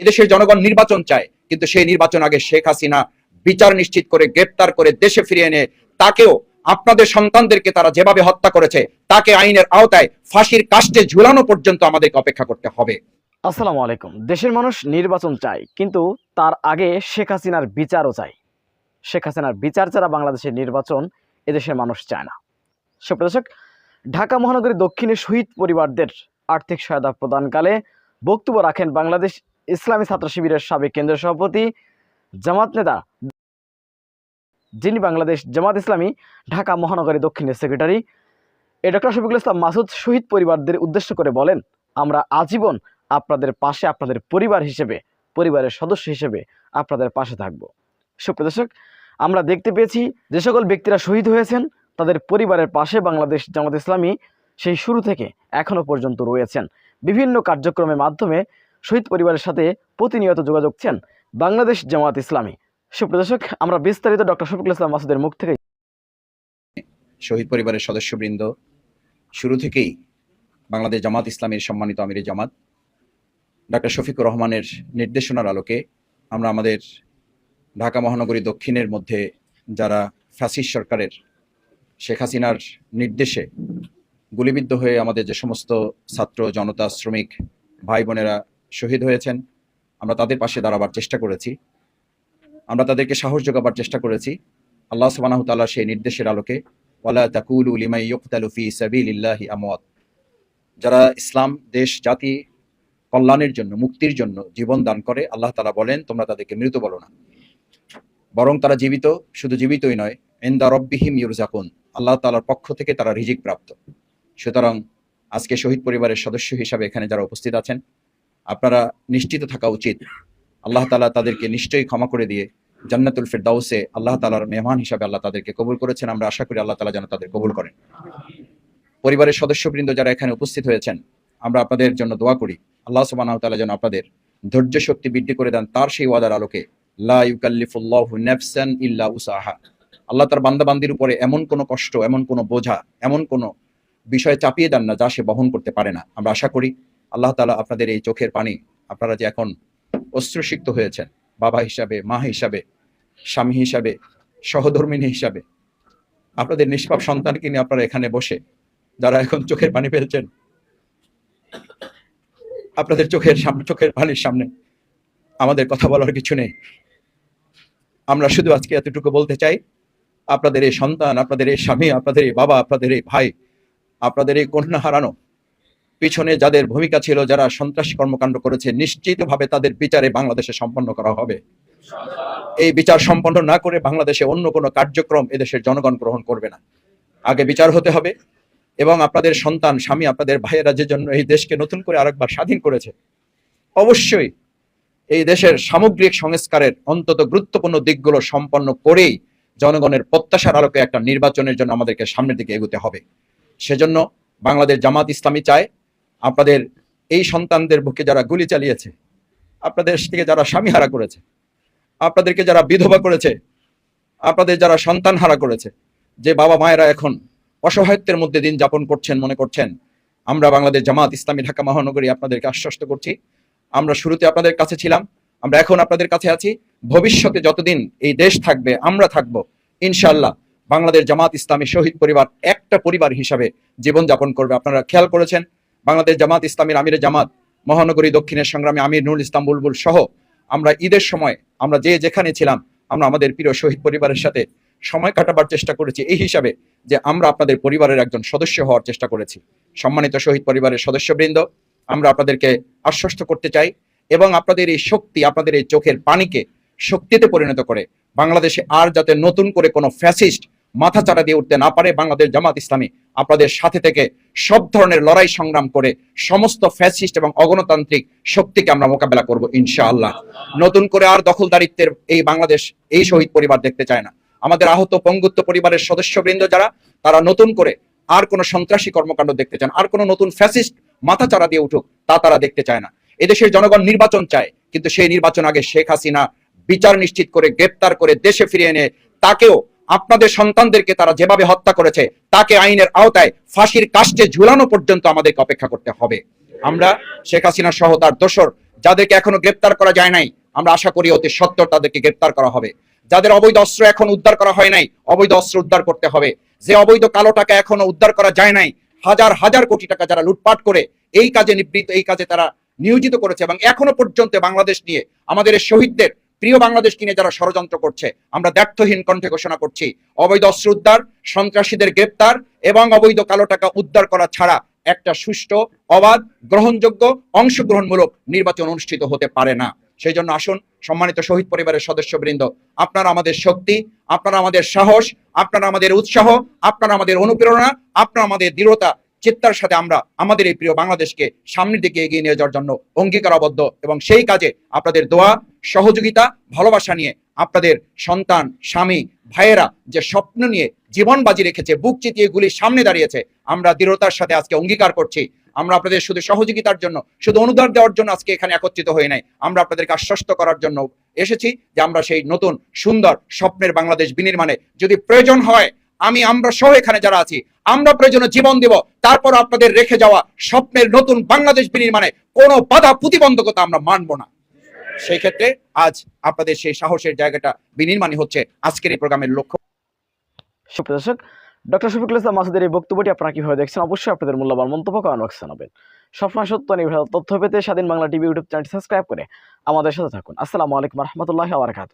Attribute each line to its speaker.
Speaker 1: এদেশের জনগণ নির্বাচন চায়, কিন্তু সেই নির্বাচন আগে শেখ হাসিনা বিচার নিশ্চিত করে, গ্রেপ্তার করে দেশে ফিরিয়ে এনে তাকেও আপনাদের সন্তানদেরকে তারা যেভাবে হত্যা করেছে, তাকে আইনের আওতায় ফাঁসির কাস্টে ঝুলানো পর্যন্ত আমাদেরকে অপেক্ষা করতে হবে।
Speaker 2: আসসালামু আলাইকুম। দেশের মানুষ নির্বাচন চায়, কিন্তু তার আগে শেখ হাসিনার বিচারও চায়। শেখ হাসিনার বিচার ছাড়া বাংলাদেশের নির্বাচন এদেশের মানুষ চায় না। সুপ্রদর্শক ঢাকা মহানগরী দক্ষিণে শহীদ পরিবারদের আর্থিক সহায়তা প্রদানকালে বক্তব্য রাখেন বাংলাদেশ ইসলামী ছাত্র শিবিরের সাবেক কেন্দ্রীয় সভাপতি জামাত নেতা যিনি বাংলাদেশ জামাত ইসলামী, ঢাকা মহানগরী দক্ষিণের সেক্রেটারি, এ ডক্টর শফিকুল ইসলাম মাসুদ শহীদ পরিবারদের উদ্দেশ্য করে বলেন, আমরা আজীবন আপনাদের পাশে, আপনাদের পরিবার হিসেবে, পরিবারের সদস্য হিসেবে আপনাদের পাশে থাকব। সুপ্রদর্শক আমরা দেখতে পেয়েছি যে সকল ব্যক্তিরা শহীদ হয়েছেন, তাদের পরিবারের পাশে বাংলাদেশ জামাত ইসলামী সেই শুরু থেকে এখনও পর্যন্ত রয়েছেন। বিভিন্ন কার্যক্রমের মাধ্যমে শহীদ পরিবারের সাথে প্রতিনিয়ত যোগাযোগ ছেন বাংলাদেশ জামাত ইসলামী। সুপ্রদর্শক, আমরা বিস্তারিত ডক্টর শফিকুল ইসলাম মাসুদের মুখ থেকে
Speaker 1: শহীদ পরিবারের সদস্যবৃন্দ, শুরু থেকেই বাংলাদেশ জামাত ইসলামের সম্মানিত আমির জামাত। ডাক্তার শফিকুর রহমানের নির্দেশনার আলোকে আমরা আমাদের ঢাকা মহানগরী দক্ষিণের মধ্যে যারা ফ্যাসিস্ট সরকারের শেখ হাসিনার নির্দেশে গুলিবিদ্ধ হয়ে আমাদের যে সমস্ত ছাত্র, জনতা, শ্রমিক, ভাই বোনেরা শহীদ হয়েছেন। আমরা তাদের পাশে দাঁড়াবার চেষ্টা করেছি। আমরা তাদেরকে সাহস যোগাবার চেষ্টা করেছি। আল্লাহ সুবহানাহু তাআলা সেই নির্দেশের আলোকে যারা ইসলাম, দেশ, জাতি কল্যাণের জন্য, মুক্তির জন্য জীবন দান করে, আল্লাহ তালা বলেন, তোমরা তাদেরকে মৃত বলো না। বরং তারা জীবিত, শুধু জীবিতই নয় এন্দা রব্বিহিম ইউরজাকুন, আল্লাহ তালার পক্ষ থেকে তারা রিজিক প্রাপ্ত। সুতরাং আজকে শহীদ পরিবারের সদস্য হিসাবে এখানে যারা উপস্থিত আছেন আপনারা নিশ্চিত থাকা উচিত। আল্লাহ তাআলা তাদেরকে নিশ্চয়ই ক্ষমা করে দিয়ে জান্নাতুল ফেরদাউসে আল্লাহ তালার মেহমান হিসাবে আল্লাহ তাদেরকে কবুল করেছেন। আমরা আশা করি আল্লাহ তালা যেন তাদের কবুল করেন। পরিবারের সদস্যবৃন্দ যারা এখানে উপস্থিত হয়েছেন, আমরা আপনাদের জন্য দোয়া করি। আল্লাহ সুবাহ তালা যেন আপনাদের ধৈর্য শক্তি বৃদ্ধি করে দেন তার সেই ওয়াদার আলোকে। নাফসান ইল্লা উসাহা। আল্লাহ তার বান্দাবান্দির উপরে এমন কোনো কষ্ট, এমন কোনো বোঝা, এমন কোনো বিষয় চাপিয়ে দেন না যা সে বহন করতে পারে না। আমরা আশা করি আল্লাহ তালা আপনাদের এই চোখের পানি, আপনারা যে এখন অশ্রুসিক্ত হয়েছেন, বাবা হিসাবে, মা হিসাবে, স্বামী হিসাবে, সহধর্মিনী হিসাবে, আপনাদের নিষ্পাপ সন্তানকে নিয়ে আপনারা এখানে বসে, যারা এখন চোখের পানি ফেলছেন, আপনাদের চোখের সামনে চোখের পানির সামনে আমাদের কথা বলার কিছু নেই। আমরা শুধু আজকে এতটুকু বলতে চাই, আপনাদের এই সন্তান, আপনাদের এই স্বামী, আপনাদের এই বাবা, আপনাদের এই ভাই, আপনাদের এই কন্যা হারানো পিছনে যাদের ভূমিকা ছিল, যারা সন্ত্রাসী কর্মকাণ্ড করেছে, নিশ্চিতভাবে তাদের বিচারে বাংলাদেশে সম্পন্ন করা হবে। এই বিচার সম্পন্ন না করে বাংলাদেশে অন্য কোনো কার্যক্রম এদেশের জনগণ গ্রহণ করবে না। আগে বিচার হতে হবে এবং আপনাদের সন্তান, স্বামী, আপনাদের ভাইয়েরা যে জন্য এই দেশকে নতুন করে আরেকবার স্বাধীন করেছে, অবশ্যই এই দেশের সামগ্রিক সংস্কারের অন্তত গুরুত্বপূর্ণ দিকগুলো সম্পন্ন করেই জনগণের প্রত্যাশার আলোকে একটা নির্বাচনের জন্য আমাদেরকে সামনের দিকে এগোতে হবে। সেজন্য বাংলাদেশ জামাত ইসলামী চায় আপনাদের এই সন্তানদের বুকে যারা গুলি চালিয়েছে, আপনাদের থেকে যারা স্বামী হারা করেছে, আপনাদেরকে যারা বিধবা করেছে, আপনাদের যারা সন্তান হারা করেছে, যে বাবা মায়েরা এখন অসহায়ত্বের মধ্যে দিন যাপন করছেন, মনে করছেন, আমরা বাংলাদেশ জামাত ইসলামী ঢাকা মহানগরী আপনাদেরকে আশ্বস্ত করছি। আমরা শুরুতে আপনাদের কাছে ছিলাম, আমরা এখন আপনাদের কাছে আছি। ভবিষ্যতে যতদিন এই দেশ থাকবে, আমরা থাকব ইনশাল্লাহ বাংলাদেশ জামাত ইসলামী শহীদ পরিবার একটা পরিবার হিসাবে জীবনযাপন করবে। আপনারা খেয়াল করেছেন বাংলাদেশ জামাত, ইসলামীর আমিরে জামাত, মহানগরী দক্ষিণের সংগ্রামী আমির নুরুল ইসলাম বুলবুল সহ আমরা ঈদের সময় আমরা যে যেখানে ছিলাম, আমরা আমাদের প্রিয় শহীদ পরিবারের সাথে সময় কাটাবার চেষ্টা করেছি। এই হিসাবে যে আমরা আপনাদের পরিবারের একজন সদস্য হওয়ার চেষ্টা করেছি। সম্মানিত শহীদ পরিবারের সদস্যবৃন্দ, আমরা আপনাদেরকে আশ্বস্ত করতে চাই এবং আপনাদের এই শক্তি, আপনাদের এই চোখের পানিকে শক্তিতে পরিণত করে বাংলাদেশে আর যাতে নতুন করে কোনো ফ্যাসিস্ট মাথা চারা দিয়ে উঠতে না পারে বাংলাদেশ জামাত ইসলামী। আপনাদের সাথে থেকে সব ধরনের লড়াই সংগ্রাম করে সমস্ত ফ্যাসিস্ট এবং অগণতান্ত্রিক শক্তিকে আমরা মোকাবেলা করব ইনশাআল্লাহ। নতুন করে আর দখলদারিত্বের এই বাংলাদেশ, এই শহীদ পরিবার দেখতে চায় না। আমাদের আহত পঙ্গুত্ব পরিবারের সদস্যবৃন্দ যারা, তারা নতুন করে আর কোনো সন্ত্রাসী কর্মকাণ্ড দেখতে চান, আর কোনো নতুন ফ্যাসিস্ট মাথা চারা দিয়ে উঠুক, তা তারা দেখতে চায় না। এদেশের জনগণ নির্বাচন চায়, কিন্তু সেই নির্বাচন আগে শেখ হাসিনা বিচার নিশ্চিত করে, গ্রেপ্তার করে দেশে ফিরিয়ে এনে তাকেও আপনাদের সন্তানদেরকে তারা যেভাবে হত্যা করেছে, তাকে আইনের আওতায় ফাঁসির কাস্টে ঝুলানো পর্যন্ত আমাদেরকে অপেক্ষা করতে হবে। আমরা শেখ হাসিনা সহ তার দোসর যাদেরকে এখনও গ্রেপ্তার করা যায় নাই, আমরা আশা করি অতি সত্তর তাদেরকে গ্রেপ্তার করা হবে। যাদের অবৈধ অস্ত্র এখন উদ্ধার করা হয় নাই, অবৈধ অস্ত্র উদ্ধার করতে হবে। যে অবৈধ কালো টাকা এখনও উদ্ধার করা যায় নাই, হাজার হাজার কোটি টাকা যারা লুটপাট করে, এই কাজে নিবৃত্ত এই কাজে তারা নিয়োজিত করেছে এবং এখনও পর্যন্ত বাংলাদেশ নিয়ে আমাদের শহীদদের প্রিয় বাংলাদেশ নিয়ে যারা ষড়যন্ত্র করছে, আমরা দ্ব্যর্থহীন কণ্ঠে ঘোষণা করছি, অবৈধ অস্ত্র উদ্ধার, সন্ত্রাসীদের গ্রেপ্তার এবং অবৈধ কালো টাকা উদ্ধার করা ছাড়া একটা সুষ্ঠু, অবাধ, গ্রহণযোগ্য, অংশগ্রহণমূলক নির্বাচন অনুষ্ঠিত হতে পারে না। সেই জন্য আসুন, সম্মানিত শহীদ পরিবারের সদস্যবৃন্দ, আপনারা আমাদের শক্তি, আপনারা আমাদের সাহস, আপনারা আমাদের উৎসাহ, আপনারা আমাদের অনুপ্রেরণা, আপনারা আমাদের দৃঢ়তা চিত্তার সাথে আমরা আমাদের এই প্রিয় বাংলাদেশকে সামনের দিকে এগিয়ে নিয়ে যাওয়ার জন্য অঙ্গীকারাবদ্ধ এবং সেই কাজে আপনাদের দোয়া, সহযোগিতা, ভালোবাসা নিয়ে আপনাদের সন্তান, স্বামী, ভাইয়েরা যে স্বপ্ন নিয়ে জীবন বাজি রেখেছে, বুক চিতিয়ে গুলির সামনে দাঁড়িয়েছে, আমরা দৃঢ়তার সাথে আজকে অঙ্গীকার করছি। আমরা আপনাদের শুধু সহযোগিতার জন্য, শুধু অনুদান দেওয়ার জন্য আজকে এখানে একত্রিত হয়ে নাই। আমরা আপনাদেরকে আশ্বস্ত করার জন্য এসেছি যে আমরা সেই নতুন, সুন্দর, স্বপ্নের বাংলাদেশ বিনির্মাণে যদি প্রয়োজন হয় আমি, আমরা সহ এখানে যারা আছি, আমরা প্রয়োজনে জীবন দেব। তারপর আপনাদের রেখে যাওয়া স্বপ্নের নতুন বাংলাদেশ বিনির্মাণে কোনো বাধা প্রতিবন্ধকতা আমরা মানব না। সেই ক্ষেত্রে আজ আপনাদের সেই সাহসের জায়গাটা বিনির্মাণই হচ্ছে আজকের এই প্রোগ্রামের লক্ষ্য।
Speaker 2: সুপ্রিয় দর্শক, ডক্টর শফিকুল ইসলাম মাসুদের এই বক্তব্যটি আপনারা কীভাবে দেখছেন? অবশ্যই আপনাদের মূল্যবান মন্তব্য কমেন্ট জানাবেন। সবসময় সত্য নির্ভর তথ্য পেতে স্বাধীন বাংলা টিভি ইউটিউব চ্যানেলটি সাবস্ক্রাইব করে আমাদের সাথে থাকুন। আসসালামু আলাইকুম রহমতুল্লাহ আবরকাত